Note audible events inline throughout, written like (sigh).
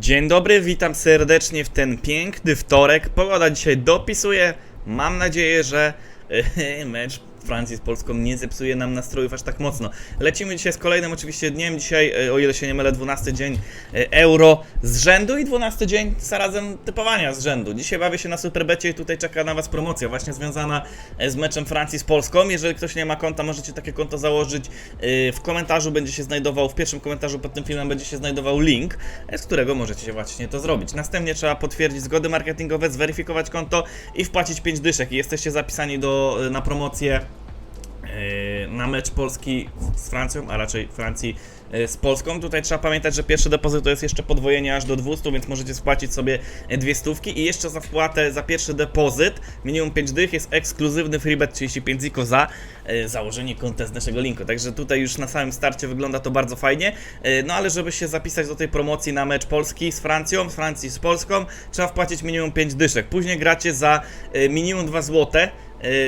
Dzień dobry, witam serdecznie w ten piękny wtorek. Pogoda dzisiaj dopisuje. Mam nadzieję, że (laughs) mecz Francji z Polską nie zepsuje nam nastrojów aż tak mocno. Lecimy dzisiaj z kolejnym oczywiście dniem. Dzisiaj, e, o ile się nie mylę, 12 dzień e, euro z rzędu i 12 dzień zarazem typowania z rzędu. Dzisiaj bawię się na Superbecie i tutaj czeka na Was promocja właśnie związana e, z meczem Francji z Polską. Jeżeli ktoś nie ma konta, możecie takie konto założyć. W komentarzu będzie się znajdował, w pierwszym komentarzu pod tym filmem będzie się znajdował link, z którego możecie się właśnie to zrobić. Następnie trzeba potwierdzić zgody marketingowe, zweryfikować konto i wpłacić 5 dyszek. I jesteście zapisani do, na promocję na mecz Polski z Francją, a raczej Francji e, z Polską. Tutaj trzeba pamiętać, że pierwszy depozyt to jest jeszcze podwojenie aż do 200, więc możecie spłacić sobie e, dwie stówki i jeszcze za wpłatę za pierwszy depozyt minimum 5 dych jest ekskluzywny freebet 35 ziko za e, założenie konta z naszego linku. Także tutaj już na samym starcie wygląda to bardzo fajnie. No ale żeby się zapisać do tej promocji na mecz Polski z Francją, z Francji z Polską, trzeba wpłacić minimum 5 dyszek. Później gracie za minimum 2 złote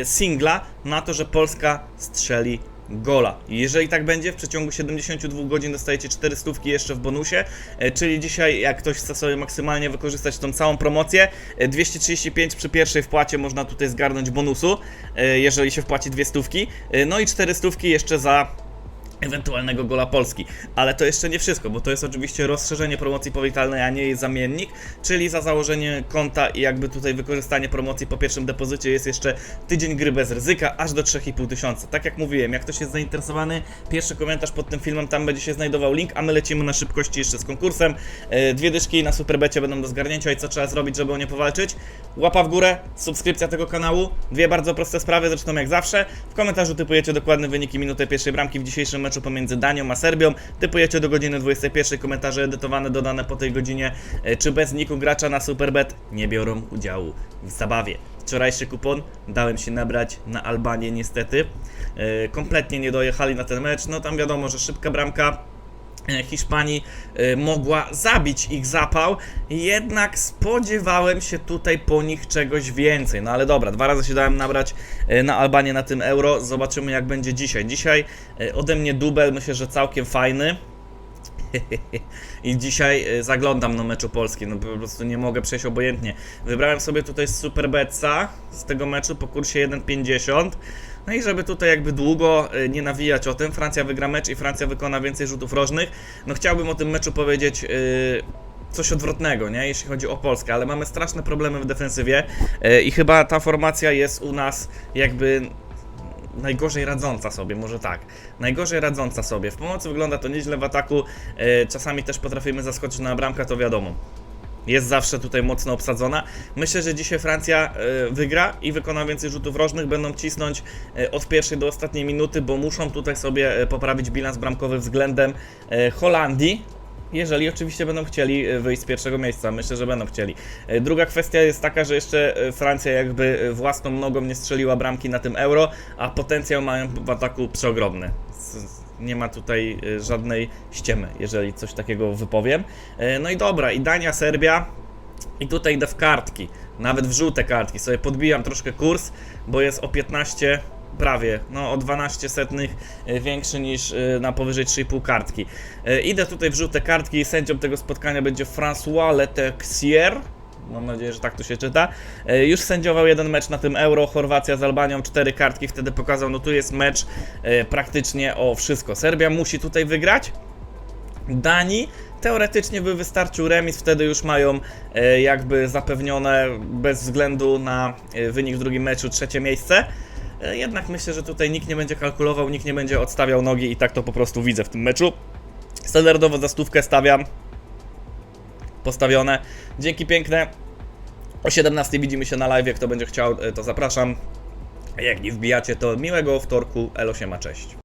singla na to, że Polska strzeli gola. Jeżeli tak będzie, w przeciągu 72 godzin dostajecie 4 stówki jeszcze w bonusie, e, czyli dzisiaj jak ktoś chce sobie maksymalnie wykorzystać tą całą promocję, e, 235 przy pierwszej wpłacie można tutaj zgarnąć bonusu, jeżeli się wpłaci dwie stówki, no i 4 stówki jeszcze za ewentualnego gola Polski. Ale to jeszcze nie wszystko, bo to jest oczywiście rozszerzenie promocji powitalnej, a nie jej zamiennik, czyli za założenie konta i jakby tutaj wykorzystanie promocji po pierwszym depozycie jest jeszcze tydzień gry bez ryzyka, aż do 3,5 tysiąca. Tak jak mówiłem, jak ktoś jest zainteresowany, pierwszy komentarz pod tym filmem, tam będzie się znajdował link, a my lecimy na szybkości jeszcze z konkursem. E, Dwie dyszki na Superbecie będą do zgarnięcia i co trzeba zrobić, żeby o nie powalczyć? Łapa w górę, subskrypcja tego kanału, dwie bardzo proste sprawy, zresztą jak zawsze. W komentarzu typujecie dokładne wyniki minuty pierwszej bramki w dzisiejszym meczu pomiędzy Danią a Serbią. Typujecie do godziny 21, komentarze edytowane, dodane po tej godzinie, e, czy bez niku gracza na Superbet nie biorą udziału w zabawie. Wczorajszy kupon dałem się nabrać na Albanię niestety. E, Kompletnie nie dojechali na ten mecz, no tam wiadomo, że szybka bramka Hiszpanii e, mogła zabić ich zapał, jednak spodziewałem się tutaj po nich czegoś więcej. No ale dobra, dwa razy się dałem nabrać e, na Albanię na tym euro. Zobaczymy jak będzie dzisiaj. Dzisiaj e, ode mnie dubel, myślę, że całkiem fajny. (laughs) I dzisiaj e, zaglądam na meczu Polski, no po prostu nie mogę przejść obojętnie. Wybrałem sobie tutaj Superbetsa z tego meczu po kursie 1,50. No i żeby tutaj jakby długo e, nie nawijać o tym, Francja wygra mecz i Francja wykona więcej rzutów rożnych. No chciałbym o tym meczu powiedzieć e, coś odwrotnego, nie? Jeśli chodzi o Polskę, ale mamy straszne problemy w defensywie e, i chyba ta formacja jest u nas jakby najgorzej radząca sobie, może tak. Najgorzej radząca sobie. W pomocy wygląda to nieźle, w ataku czasami też potrafimy zaskoczyć na bramkę, to wiadomo. Jest zawsze tutaj mocno obsadzona. Myślę, że dzisiaj Francja e, wygra i wykona więcej rzutów rożnych. Będą cisnąć e, od pierwszej do ostatniej minuty, bo muszą tutaj sobie e, poprawić bilans bramkowy względem Holandii. Jeżeli oczywiście będą chcieli wyjść z pierwszego miejsca, myślę, że będą chcieli. Druga kwestia jest taka, że jeszcze Francja jakby własną nogą nie strzeliła bramki na tym euro, a potencjał mają w ataku przeogromny. Nie ma tutaj e, żadnej ściemy, jeżeli coś takiego wypowiem. E, No i dobra, i Dania, Serbia. I tutaj idę w kartki, nawet w żółte kartki. Sobie podbijam troszkę kurs, bo jest o 15 prawie, no o 12 setnych e, większy niż na powyżej 3,5 kartki. Idę tutaj w żółte kartki i sędzią tego spotkania będzie François Letexier. Mam nadzieję, że tak to się czyta. E, Już sędziował jeden mecz na tym Euro, Chorwacja z Albanią, cztery kartki wtedy pokazał, no tu jest mecz e, praktycznie o wszystko. Serbia musi tutaj wygrać, Danii teoretycznie by wystarczył remis, wtedy już mają e, jakby zapewnione bez względu na wynik w drugim meczu trzecie miejsce. Jednak myślę, że tutaj nikt nie będzie kalkulował, nikt nie będzie odstawiał nogi i tak to po prostu widzę w tym meczu. Standardowo za stówkę stawiam. Postawione. Dzięki piękne. O 17 widzimy się na live, kto będzie chciał, e, to zapraszam. Jak nie wbijacie, to miłego wtorku. Elo się ma, cześć.